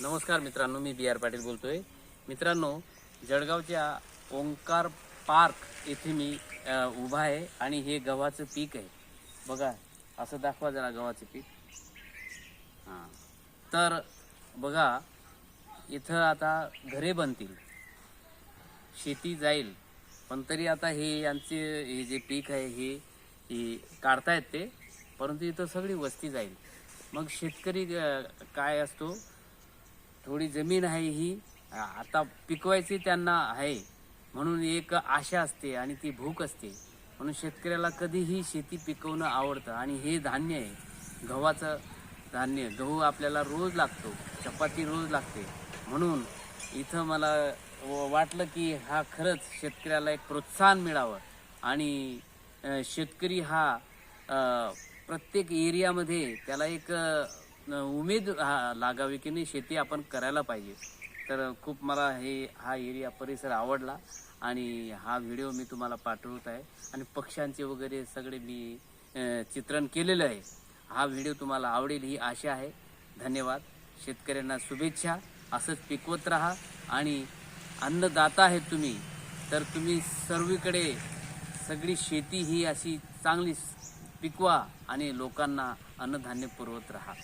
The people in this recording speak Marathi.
नमस्कार मित्रांनो मी बी आर पाटील बोलतोय. मित्रांनो जळगावच्या ओंकार पार्क येथे मी उभा आहे आणि हे गव्हाचं पीक आहे. बघा असं दाखवा जरा गव्हाचं पीक. हां. तर बघा इथं आता घरे बनतील. शेती जाईल. पण तरी आता हे यांचे हे जे पीक आहे हे हे काढतायत ते. परंतु इथं सगळी वस्ती जाईल. मग शेतकरी काय असतो? थोडी जमीन आहे ही. आता पिकवायची त्यांना आहे. म्हणून एक आशा असते आणि ती भूक असते. म्हणून शेतकऱ्याला कधीही शेती पिकवणं आवडतं. आणि हे धान्य आहे. गव्हाचं धान्य गहू आपल्याला रोज लागतो. चपाती रोज लागते. म्हणून इथं मला व- वाटलं की हा खरंच शेतकऱ्याला एक प्रोत्साहन मिळावं. आणि शेतकरी हा प्रत्येक एरियामध्ये त्याला एक उमेद हा लागावी की नाही शेती आपण करायला पाहिजे. तर खूप मला हे हा एरिया परिसर आवडला आणि हा व्हिडिओ मी तुम्हाला पाठवत आहे. आणि पक्ष्यांचे वगैरे सगळे मी चित्रण केलेलं आहे. हा व्हिडिओ तुम्हाला आवडेल ही आशा आहे. धन्यवाद. शेतकऱ्यांना शुभेच्छा. असंच पिकवत राहा आणि अन्नदाता आहेत तुम्ही. तर तुम्ही सर्वीकडे सगळी शेती ही अशी चांगली पिकवा आणि लोकांना अन्नधान्य पुरवत राहा.